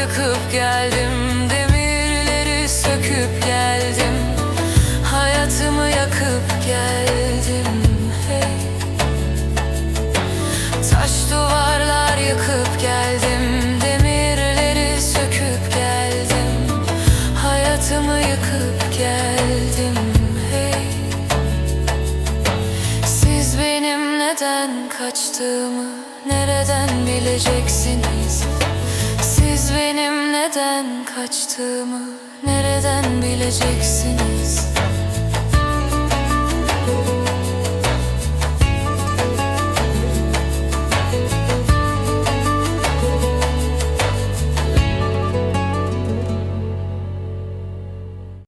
Yıkıp geldim Demirleri söküp geldim. Hayatımı yakıp geldim hey. Taş duvarlar yıkıp geldim Demirleri söküp geldim. Hayatımı yıkıp geldim hey. Siz benim neden kaçtığımı nereden bileceksiniz? Neden kaçtığımı nereden bileceksiniz?